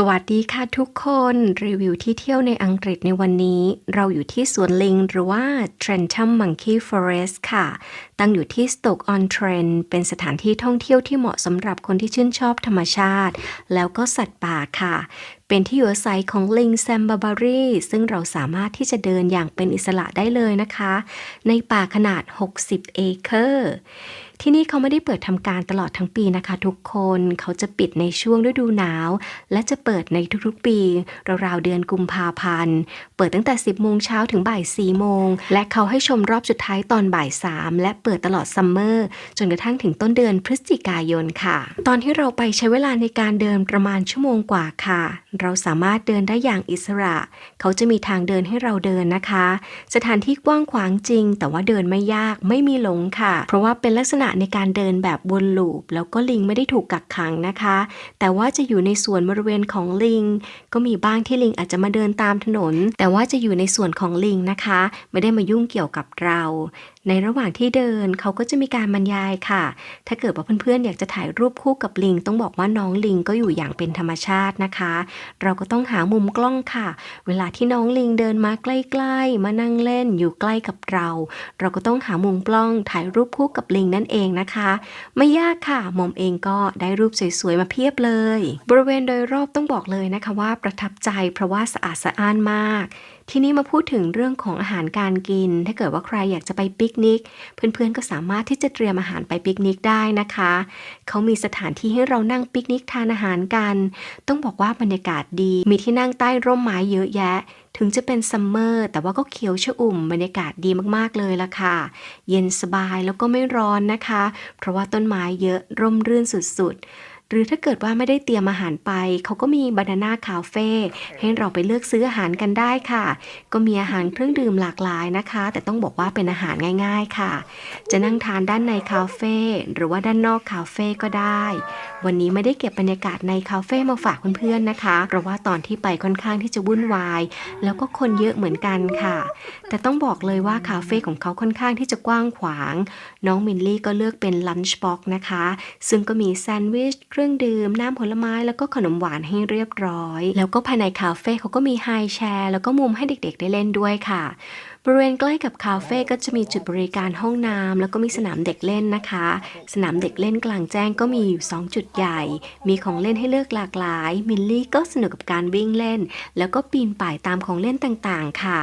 สวัสดีค่ะทุกคนรีวิวที่เที่ยวในอังกฤษในวันนี้ เราอยู่ที่สวนลิงหรือว่า Trentham Monkey Forest ค่ะ ตั้งอยู่ที่ Stoke on Trent เป็นสถานที่ท่องเที่ยวที่เหมาะสำหรับคนที่ชื่นชอบธรรมชาติ แล้วก็สัตว์ป่าค่ะ เป็นที่อยู่อาศัยของลิงแซมบาบารีซึ่งเราสามารถที่จะเดินอย่างเป็นอิสระได้เลยนะคะ ในป่าขนาด 60 เอเคอร์ ที่นี่เขาไม่ได้เปิดทำการตลอดทั้งปีนะคะ ทุกคนเขาจะปิดในช่วงฤดูหนาว และจะเปิดในทุกๆปีราวๆเดือนกุมภาพันธ์ เปิดตั้งแต่ 10 โมงเช้าถึงบ่าย 4 โมง และเขาให้ชมรอบสุดท้ายตอนบ่าย 3 และเปิดตลอดซัมเมอร์ จนกระทั่งถึงต้นเดือนพฤศจิกายนค่ะ ตอนที่เราไปใช้เวลาในการเดินประมาณชั่วโมงกว่าค่ะ เราสามารถเดินได้อย่างอิสระ เขาจะมีทางเดินให้เราเดินนะคะ สถานที่กว้างขวางจริง แต่ว่าเดินไม่ยากไม่มีหลงค่ะ เพราะว่าเป็นลักษณะในการเดินแบบวนลูป แล้วก็ลิงไม่ได้ถูกกักขังนะคะ แต่ว่าจะอยู่ในส่วนบริเวณของลิง ก็มีบ้างที่ลิงอาจจะมาเดินตามถนน แต่ว่าจะอยู่ในส่วนของลิงนะคะ ไม่ได้มายุ่งเกี่ยวกับเรา ในระหว่างที่เดินเขาก็จะมีการบรรยายค่ะ ถ้าเกิดว่าเพื่อนๆ อยากจะถ่ายรูปคู่กับลิง ต้องบอกว่าน้องลิงก็อยู่อย่างเป็นธรรมชาตินะคะ เราก็ต้องหามุมกล้องค่ะ เวลาที่น้องลิงเดินมาใกล้ๆ มานั่งเล่นอยู่ใกล้กับเรา เราก็ต้องหามุมกล้องถ่ายรูปคู่กับลิงนั่นเองนะคะ ไม่ยากค่ะมอมเองก็ได้รูปสวยๆมาเพียบเลย บริเวณโดยรอบต้องบอกเลยนะคะว่าประทับใจเพราะว่าสะอาดสะอ้านมาก ทีนี้มาพูดถึงเรื่องของอาหารการกิน ถ้าเกิดว่าใครอยากจะไปปิกนิก เพื่อนๆก็สามารถที่จะเตรียมอาหารไปปิกนิกได้นะคะ เขามีสถานที่ให้เรานั่งปิกนิกทานอาหารกัน ต้องบอกว่าบรรยากาศดี มีที่นั่งใต้ร่มไม้เยอะแยะถึงจะเป็นซัมเมอร์แต่ว่าก็เขียวชอุ่มบรรยากาศดีมากๆเลยละค่ะ เย็นสบายแล้วก็ไม่ร้อนนะคะ เพราะว่าต้นไม้เยอะร่มรื่นสุดๆ หรือถ้าเกิดว่าไม่ได้เตรียมอาหารไป เขาก็มีบานาน่าคาเฟ่ให้เราไปเลือกซื้ออาหารกันได้ค่ะ ก็มีอาหารเครื่องดื่มหลากหลายนะคะ แต่ต้องบอกว่าเป็นอาหารง่าย ๆค่ะ จะนั่งทานด้านในคาเฟ่หรือว่าด้านนอกคาเฟ่ก็ได้ วันนี้ไม่ได้เก็บบรรยากาศในคาเฟ่มาฝากเพื่อนๆนะคะ เพราะว่าตอนที่ไปค่อนข้างที่จะวุ่นวาย แล้วก็คนเยอะเหมือนกันค่ะ แต่ต้องบอกเลยว่าคาเฟ่ของเขาค่อนข้างที่จะกว้างขวาง น้องมินลี่ก็เลือกเป็นลันช์บ็อกนะคะ ซึ่งก็มีแซนด์วิชเครื่องดื่ม น้ำผลไม้แล้วก็ขนมหวานให้เรียบร้อย แล้วก็ภายในคาเฟ่เขาก็มีไฮแชร์แล้วก็มุมให้เด็กๆได้เล่นด้วยค่ะบริเวณใกล้กับคาเฟ่ก็จะมีจุดบริการห้องน้ำแล้วก็มีสนามเด็กเล่นนะคะ สนามเด็กเล่นกลางแจ้งก็มีอยู่ 2 จุดใหญ่ มีของเล่นให้เลือกหลากหลาย มิลลี่ก็สนุกกับการวิ่งเล่น แล้วก็ปีนป่ายตามของเล่นต่างๆ ค่ะ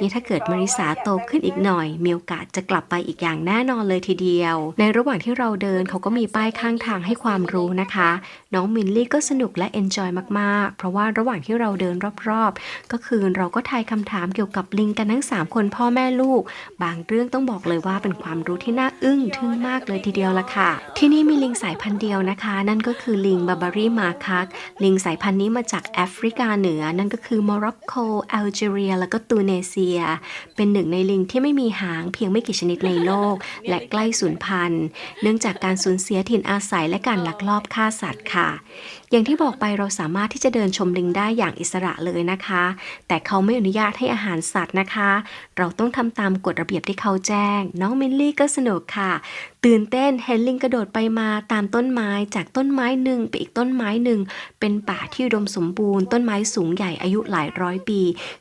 นี่ถ้าเกิดมาริสาโตขึ้นอีกหน่อย มีโอกาสจะกลับไปอีกอย่างแน่นอนเลยทีเดียว ในระหว่างที่เราเดินเขาก็มีป้ายข้างทางให้ความรู้นะคะ น้องมิลลี่ก็สนุกและเอนจอยมากๆ เพราะว่าระหว่างที่เราเดินรอบๆ ก็คือเราก็ทายคำถามเกี่ยวกับลิงกันทั้ง 3 คนพ่อแม่ลูก บางเรื่องต้องบอกเลยว่าเป็นความรู้ที่น่าอึ้งทึ่งมากเลยทีเดียวละค่ะ ที่นี่มีลิงสายพันธุ์เดียวนะคะ นั่นก็คือลิงบาบารีมาคักลิงสายพันธุ์นี้มาจากแอฟริกาเหนือ นั่นก็คือโมร็อกโกแอลจีเรีย แล้วก็ตูเนเซีย เป็นหนึ่งในลิงที่ไม่มีหางเพียงไม่กี่ชนิดในโลก และใกล้สูญพันธุ์ เนื่องจากการสูญเสียถิ่นอาศัยและการลักลอบฆ่าสัตว์ค่ะ อย่างที่บอกไปเราสามารถที่จะเดินชมลิงได้อย่างอิสระเลยนะคะ แต่เขาไม่อนุญาตให้อาหารสัตว์นะคะเราต้องทำตามกฎระเบียบที่เขาแจ้ง น้องมิลลี่ก็สนุกค่ะ ตื่นเต้นเฮนลิงกระโดดไปมาตามต้นไม้ จากต้นไม้หนึ่งไปอีกต้นไม้หนึ่ง เป็นป่าที่อุดมสมบูรณ์ ต้นไม้สูงใหญ่อายุหลายร้อยปี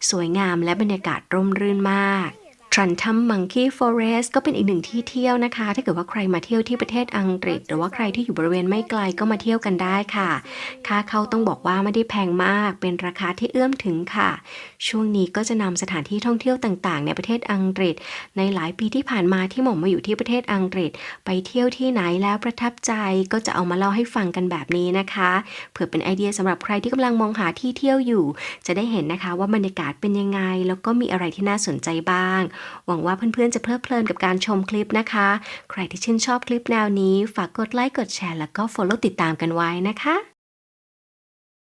สวยงามและบรรยากาศร่มรื่นมาก ทรันทัมมังคีฟอเรสก็เป็นอีกหนึ่งที่เที่ยวนะคะ ถ้าเกิดว่าใครมาเที่ยวที่ประเทศอังกฤษ หรือว่าใครที่อยู่บริเวณไม่ไกลก็มาเที่ยวกันได้ค่ะ ค่าเข้าต้องบอกว่าไม่ได้แพงมาก เป็นราคาที่เอื้อมถึงค่ะ ช่วงนี้ก็จะนำสถานที่ท่องเที่ยวต่างๆ ในประเทศอังกฤษ ในหลายปีที่ผ่านมาที่หม่อมมาอยู่ที่ประเทศอังกฤษ ไปเที่ยวที่ไหนแล้วประทับใจก็จะเอามาเล่าให้ฟังกันแบบนี้นะคะเผื่อเป็นไอเดียสำหรับใครที่กำลังมองหาที่เที่ยวอยู่ จะได้เห็นนะคะว่าบรรยากาศเป็นยังไง แล้วก็มีอะไรที่น่าสนใจบ้างหวังว่าเพื่อนๆจะเพลิดเพลินกับการชมคลิปนะคะ ใครที่ชื่นชอบคลิปแนวนี้ ฝากกดไลค์กดแชร์แล้วก็ follow ติดตามกันไว้นะคะ